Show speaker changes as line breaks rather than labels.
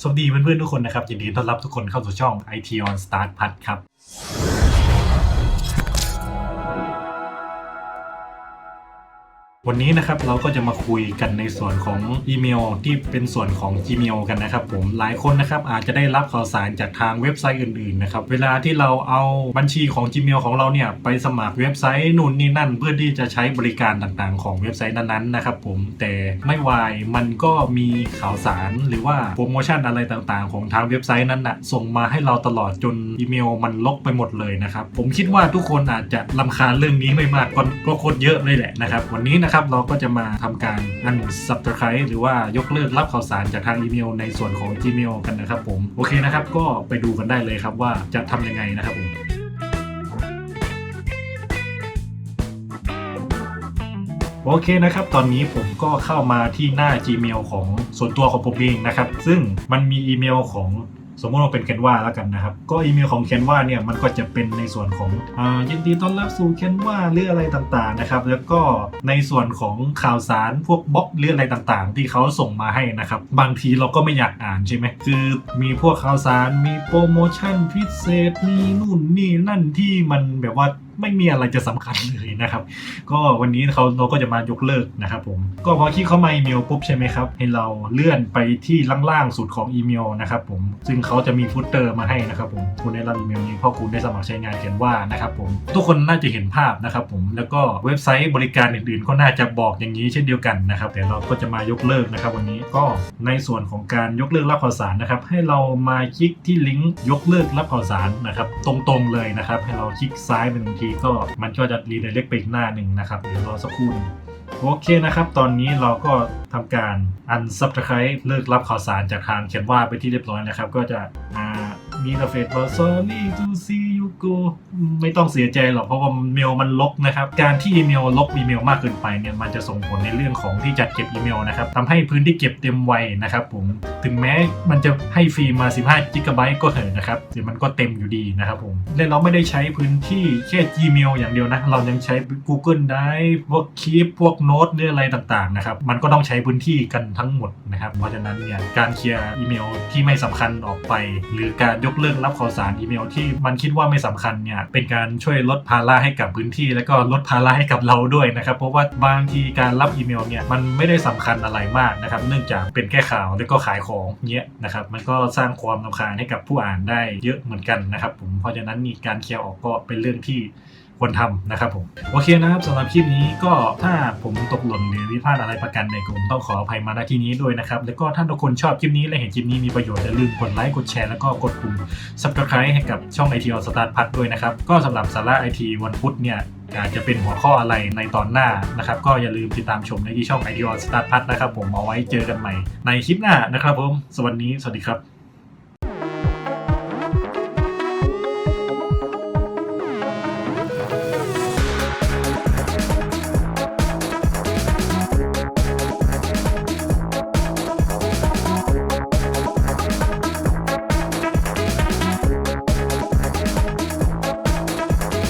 สวัสดีเพื่อนๆทุกคนนะครับยินดีต้อนรับทุกคนเข้าสู่ช่อง IT on Start พัดครับ วันนี้นะครับเราก็จะมาคุยกันในส่วนของอีเมลที่เป็นส่วนของ Gmail กันนะครับผมหลายคนนะครับอาจจะได้รับข่าวสารจากทางเว็บไซต์อื่นๆนะครับเวลาที่เราเอาบัญชีของ Gmail ของเราเนี่ยไปสมัครเว็บไซต์นู่นนี่นั่น เพื่อที่จะใช้บริการต่างๆ ของเว็บไซต์นั้นๆนะครับผมแต่ไม่วายมันก็มีข่าวสารหรือว่าโปรโมชั่นอะไรต่างๆ ของทางเว็บไซต์นั้นนะส่งมาให้เราตลอดจนอีเมลมันลกไปหมดเลยนะครับผมคิดว่าทุกคนอาจจะลำคาญเรื่องนี้ไม่มากก็ก็โคตรเยอะเลยแหละนะครับวันนี้นะครับครับ เราก็จะมาทำการ unsubscribe หรือว่ายกเลิกรับข่าวสารจากทางอีเมลในส่วนของ Gmail กันนะครับผม โอเคนะครับ ก็ไปดูกันได้เลยครับว่าจะทำยังไงนะครับผมโอเคนะครับ ตอนนี้ผมก็เข้ามาที่หน้า Gmail ของส่วนตัวของผมเองนะครับ ซึ่งมันมีอีเมลของ สมมติว่าเป็นเคนว่าแล้วกันนะครับ ก็อีเมลของเคนว่าเนี่ยมันก็จะเป็นในส่วนของอยินดีต้อนรับสู่เคนว่าหรืออะไรต่างๆนะครับ แล้วก็ในส่วนของข่าวสารพวกบล็อกหรืออะไรต่างๆ ที่เขาส่งมาให้นะครับ บางทีเราก็ไม่อยากอ่านใช่ไหมคือมีพวกข่าวสารมีโปรโมชั่นพิเศษมีนู่นนี่นั่นที่มันแบบว่า ไม่มีอะไรจะสำคัญเลยนะครับ ก็วันนี้เขาเราก็จะมายกเลิกนะครับผม ก็พอคลิกเข้ามาอีเมลปุ๊บใช่ไหมครับ ให้เราเลื่อนไปที่ล่างๆสุดของอีเมลนะครับผม ซึ่งเขาจะมีฟุตเตอร์มาให้นะครับผม คุณได้รับอีเมลนี้เพราะคุณได้สมัครใช้งานเขียนว่านะครับผม ทุกคนน่าจะเห็นภาพนะครับผม แล้วก็เว็บไซต์บริการอื่นๆก็น่าจะบอกอย่างนี้เช่นเดียวกันนะครับ แต่เราก็จะมายกเลิกนะครับ วันนี้ ก็ในส่วนของการยกเลิกรับข่าวสารนะครับ ให้เรามาคลิกที่ลิงก์ยกเลิกรับข่าวสารนะครับ ตรงๆเลยนะครับ ให้เราคลิกซ้ายไปหนึ่งทีก็มันก็จะรีเดเล็กไปอีกหน้าหนึ่งนะครับ เดี๋ยวรอสักครู่นโอเคนะครับ ตอนนี้เราก็ทำการอันซับสไครต์เลิกรับข่าวสารจากทางเขียนว่าไปที่เรียบร้อยนะครับ ก็จะอ่า มีกาเฟสบอก sorry to see you go ไม่ต้องเสียใจหรอกเพราะว่าเมลมันลกนะครับ การที่อีเมลลกอีเมลมากเกินไปเนี่ยมันจะส่งผลในเรื่องของที่จัดเก็บอีเมลนะครับทำให้พื้นที่เก็บเต็มไวนะครับผมถึงแม้มันจะให้ฟรีมา 15 g b ก็เถอะนะครับแต่มันก็เต็มอยู่ดีนะครับผมและเราไม่ได้ใช้พื้นที่แค่ Gmail อย่างเดียวนะ เรายังใช้ Google Drive พวก Keep พวกโน้ตหรืออะไรต่างๆนะครับมันก็ต้องใช้พื้นที่กันทั้งหมดนะครับเพราะฉะนั้นเนี่ยการเคลียร์อีเมลที่ไม่สำคัญออกไป หรือการยกเลิกรับข่าวสารอีเมลที่มันคิดว่าไม่สำคัญเนี่ยเป็นการช่วยลดภาระให้กับพื้นที่ และก็ลดภาระให้กับเราด้วยนะครับเพราะว่าบางทีการรับอีเมลเนี่ยมันไม่ได้สำคัญอะไรมากนะครับเนื่องจากเป็นแค่ข่าวแล้วก็ขายของเนี้ยนะครับมันก็สร้างความลำคาญให้กับผู้อ่านได้เยอะเหมือนกันนะครับผมเพราะฉะนั้นการเคลียร์ออกก็เป็นเรื่องที่ ควรทำนะครับผมโอเคนะครับสำหรับคลิปนี้ก็ถ้าผมตกหล่นหรือวิพลาดอะไรประกันในกลุ่มต้องขออภัยมาณที่นี้ด้วยนะครับ แล้วก็ถ้าทุกคนชอบคลิปนี้และเห็นคลิปนี้มีประโยชน์อย่าลืมกดไลค์กดแชร์แล้วก็กดปุ่ม subscribe ให้กับช่อง IT on Start พัดด้วยนะครับ ก็สำหรับสาระ IT วันพุธเนี่ยอาจจะเป็นหัวข้ออะไรในตอนหน้านะครับ ก็อย่าลืมติดตามชมในที่ช่อง IT on Start พัดนะครับผมเอาไว้เจอกันใหม่ในคลิปหน้านะครับผมสวัสดีสวัสดีครับ